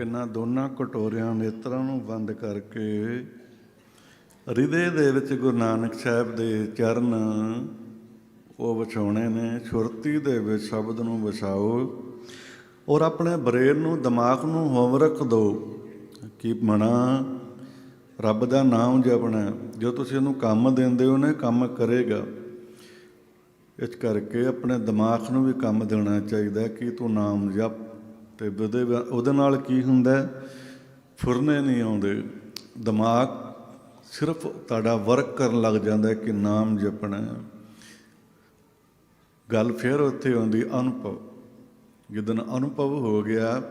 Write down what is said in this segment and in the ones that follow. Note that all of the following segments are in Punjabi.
ਇਹਨਾਂ ਦੋਨਾਂ ਕਟੋਰਿਆਂ ਨੇਤਰਾਂ ਨੂੰ ਬੰਦ ਕਰਕੇ ਹਿਰਦੇ ਦੇ ਵਿੱਚ ਗੁਰੂ ਨਾਨਕ ਸਾਹਿਬ ਦੇ ਚਰਨ ਉਹ ਵਿਛਾਉਣੇ ਨੇ ਛੁਰਤੀ ਦੇ ਵਿੱਚ ਸ਼ਬਦ ਨੂੰ ਵਿਛਾਓ ਔਰ ਆਪਣੇ ਬ੍ਰੇਨ ਨੂੰ, ਦਿਮਾਗ ਨੂੰ ਹੋਮਵਰਕ ਦਿਓ ਕਿ ਮਨਾ ਰੱਬ ਦਾ ਨਾਮ ਜਪਣਾ ਜੋ ਤੁਸੀਂ ਉਹਨੂੰ ਕੰਮ ਦਿੰਦੇ ਹੋ ਨਾ ਕੰਮ ਕਰੇਗਾ। ਇਸ ਕਰਕੇ ਆਪਣੇ ਦਿਮਾਗ ਨੂੰ ਵੀ ਕੰਮ ਦੇਣਾ ਚਾਹੀਦਾ ਕਿ ਤੂੰ ਨਾਮ ਜਪ। ਤੇ ਉਹਦੇ ਉਹਦੇ ਨਾਲ ਕੀ ਹੁੰਦਾ ਫੁਰਨੇ ਨਹੀਂ ਆਉਂਦੇ। ਦਿਮਾਗ ਸਿਰਫ ਤੁਹਾਡਾ ਵਰਕ ਕਰਨ ਲੱਗ ਜਾਂਦਾ ਕਿ ਨਾਮ ਜਪਣਾ ਗੱਲ ਫਿਰ ਉੱਥੇ ਆਉਂਦੀ, ਅਨੁਭਵ। ਜਦੋਂ ਅਨੁਭਵ ਹੋ ਗਿਆ,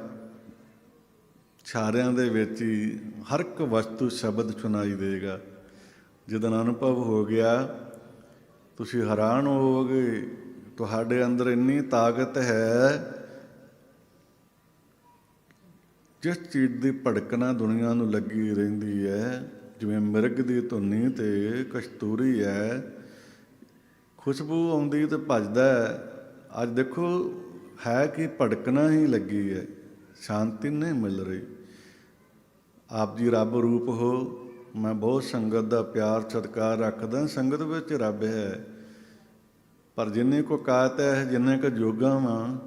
ਸਾਰਿਆਂ ਦੇ ਵਿੱਚ ਹੀ ਹਰ ਇੱਕ ਵਸਤੂ ਸ਼ਬਦ ਸੁਣਾਈ ਦੇਗਾ। ਜਦੋਂ ਅਨੁਭਵ ਹੋ ਗਿਆ, ਤੁਸੀਂ ਹੈਰਾਨ ਹੋਵੋਗੇ, ਤੁਹਾਡੇ ਅੰਦਰ ਇੰਨੀ ਤਾਕਤ ਹੈ ਜਿਸ ਚੀਜ਼ ਦੀ ਭੜਕਣਾ ਦੁਨੀਆ ਨੂੰ ਲੱਗੀ ਰਹਿੰਦੀ ਹੈ, ਜਿਵੇਂ ਮਿਰਗ ਦੀ ਧੁਨੀ ਤੇ ਕਸ਼ਤੂਰੀ ਹੈ, ਖੁਸ਼ਬੂ ਆਉਂਦੀ ਤੇ ਭੱਜਦਾ ਅੱਜ ਦੇਖੋ, ਹੈ ਕਿ ਭੜਕਣਾ ਹੀ ਲੱਗੀ ਹੈ, ਸ਼ਾਂਤੀ ਨਹੀਂ ਮਿਲ ਰਹੀ। ਆਪ ਜੀ ਰੱਬ ਰੂਪ ਹੋ, ਮੈਂ ਬਹੁਤ ਸੰਗਤ ਦਾ ਪਿਆਰ ਸਤਿਕਾਰ ਰੱਖਦਾ, ਸੰਗਤ ਵਿੱਚ ਰੱਬ ਹੈ। ਪਰ ਜਿੰਨੇ ਕੋ ਕਾਇਤ ਹੈ, ਜਿੰਨੇ ਕ ਜੋਗਾ ਵਾਂ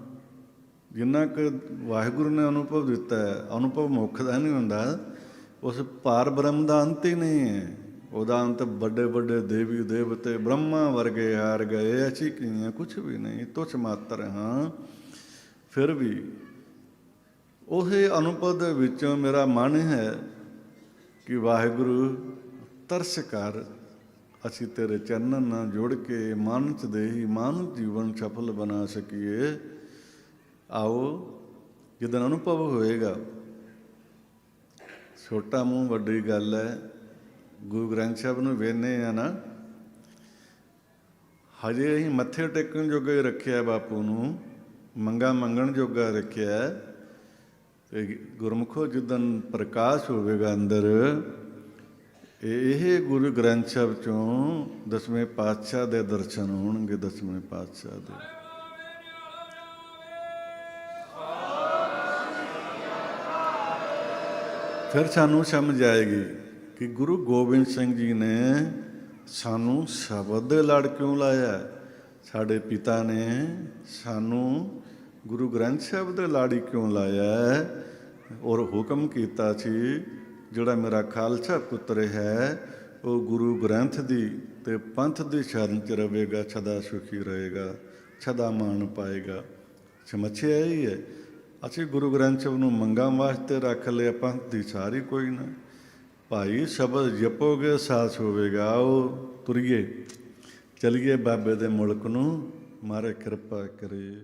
ਜਿੰਨਾ ਕੁ ਵਾਹਿਗੁਰੂ ਨੇ ਅਨੁਭਵ ਦਿੱਤਾ ਹੈ, ਅਨੁਭਵ ਮੁੱਖ ਦਾ ਨਹੀਂ ਹੁੰਦਾ। ਉਸ ਪਾਰ ਬ੍ਰਹਮ ਦਾ ਅੰਤ ਹੀ ਨਹੀਂ ਹੈ। ਉਹਦਾ ਅੰਤ ਵੱਡੇ ਵੱਡੇ ਦੇਵੀ ਦੇਵਤੇ ਬ੍ਰਹਮਾ ਵਰਗੇ ਹਾਰ ਗਏ, ਅਸੀਂ ਕੀ ਕੁਝ ਵੀ ਨਹੀਂ, ਤੁਛ ਮਾਤਰ ਹਾਂ। ਫਿਰ ਵੀ ਉਹੇ ਅਨੁਭਵ ਦੇ ਵਿੱਚੋਂ ਮੇਰਾ ਮਨ ਹੈ ਕਿ ਵਾਹਿਗੁਰੂ ਤਰਸ ਕਰ, ਅਸੀਂ ਤੇਰੇ ਚਰਨਾਂ ਨਾਲ ਜੁੜ ਕੇ ਮਨ ਚ ਦੇਹੀ ਮਾਨਵ ਜੀਵਨ ਸਫਲ ਬਣਾ ਸਕੀਏ। ਆਓ ਜਦੋਂ ਅਨੁਭਵ ਹੋਏਗਾ। ਛੋਟਾ ਮੂੰਹ, ਵੱਡੀ ਗੱਲ ਹੈ। ਗੁਰੂ ਗ੍ਰੰਥ ਸਾਹਿਬ ਨੂੰ ਵੇਨੇ ਆ ਨਾ। ਹਜੇ ਅਸੀਂ ਮੱਥੇ ਟੇਕਣ ਜੋਗਾ ਹੀ ਰੱਖਿਆ ਬਾਪੂ ਨੂੰ। ਮੰਗਾ ਮੰਗਣ ਜੋਗਾ ਰੱਖਿਆ ਤੇ ਗੁਰਮੁਖੋ ਜਿੱਦਨ ਪ੍ਰਕਾਸ਼ ਹੋਵੇਗਾ ਅੰਦਰ ਇਹ ਗੁਰੂ ਗ੍ਰੰਥ ਸਾਹਿਬ ਚੋਂ ਦਸਵੇਂ ਪਾਤਸ਼ਾਹ ਦੇ ਦਰਸ਼ਨ ਹੋਣਗੇ, ਦਸਵੇਂ ਪਾਤਸ਼ਾਹ ਦੇ। ਫਿਰ ਸਾਨੂੰ ਸਮਝ ਆਏਗੀ ਕਿ ਗੁਰੂ ਗੋਬਿੰਦ ਸਿੰਘ ਜੀ ਨੇ ਸਾਨੂੰ ਸ਼ਬਦ ਦੇ ਲੜ ਕਿਉਂ ਲਾਇਆ? ਸਾਡੇ ਪਿਤਾ ਨੇ ਸਾਨੂੰ ਗੁਰੂ ਗ੍ਰੰਥ ਸਾਹਿਬ ਦੇ ਲਾੜੀ ਕਿਉਂ ਲਾਇਆ? ਔਰ ਹੁਕਮ ਕੀਤਾ ਸੀ, ਜਿਹੜਾ ਮੇਰਾ ਖਾਲਸਾ ਪੁੱਤਰ ਹੈ, ਉਹ ਗੁਰੂ ਗ੍ਰੰਥ ਦੀ ਤੇ ਪੰਥ ਦੀ ਸ਼ਰਨ ਚ ਰਹੇਗਾ, ਸਦਾ ਸੁਖੀ ਰਹੇਗਾ, ਸਦਾ ਮਾਣ ਪਾਏਗਾ। ਸਮਝਿਆ ਹੀ ਹੈ ਅਸੀਂ ਗੁਰੂ ਗ੍ਰੰਥ ਸਾਹਿਬ ਨੂੰ ਮੰਗਾਂ ਵਾਸਤੇ ਰੱਖ ਲਿਆ ਪੰਥ ਦੀ ਸਾਰੀ ਕੋਈ ਨਾ। ਭਾਈ, ਸ਼ਬਦ ਜਪੋਗੇ, ਸਾਥ ਹੋਵੇਗਾ, ਆਓ ਤੁਰੀਏ। ਚਲੀਏ ਬਾਬੇ ਦੇ ਮੁਲਕ ਨੂੰ, ਮਾਰੇ ਕਿਰਪਾ ਕਰੇ।